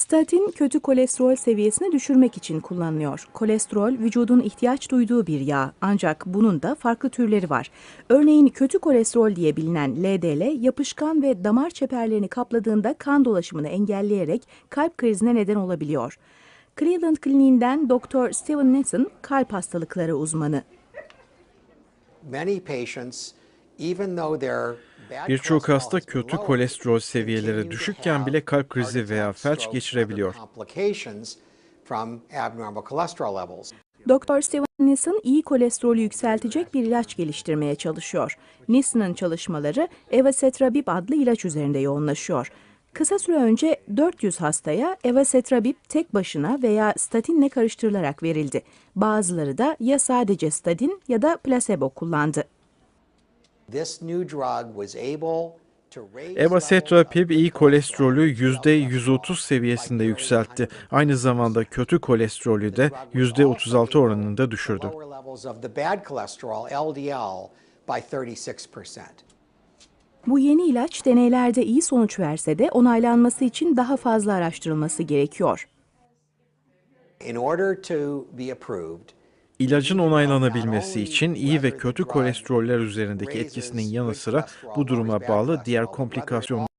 Statin kötü kolesterol seviyesini düşürmek için kullanılıyor. Kolesterol vücudun ihtiyaç duyduğu bir yağ ancak bunun da farklı türleri var. Örneğin kötü kolesterol diye bilinen LDL yapışkan ve damar çeperlerini kapladığında kan dolaşımını engelleyerek kalp krizine neden olabiliyor. Cleveland Kliniğinden Dr. Steven Nissen kalp hastalıkları uzmanı. Many patients, even though their bad Birçok hasta kötü low, kolesterol seviyeleri düşükken have bile kalp heart krizi veya felç geçirebiliyor. other complications from abnormal cholesterol levels. Dr. Steven Nissen iyi kolesterolü yükseltecek bir ilaç geliştirmeye çalışıyor. Nissen'ın çalışmaları evacetrabib adlı ilaç üzerinde yoğunlaşıyor. Kısa süre önce 400 hastaya evacetrabib tek başına veya statinle karıştırılarak verildi. Bazıları da ya sadece statin ya da plasebo kullandı. Evacetrapib iyi kolesterolü %130 seviyesinde yükseltti. Aynı zamanda kötü kolesterolü de %36 oranında düşürdü. lower levels of the bad cholesterol, LDL, by 36%. Bu yeni ilaç deneylerde iyi sonuç verse de onaylanması için daha fazla araştırılması gerekiyor. In order to be approved, İlacın onaylanabilmesi için iyi ve kötü kolesteroller üzerindeki etkisinin yanı sıra bu duruma bağlı diğer komplikasyonlar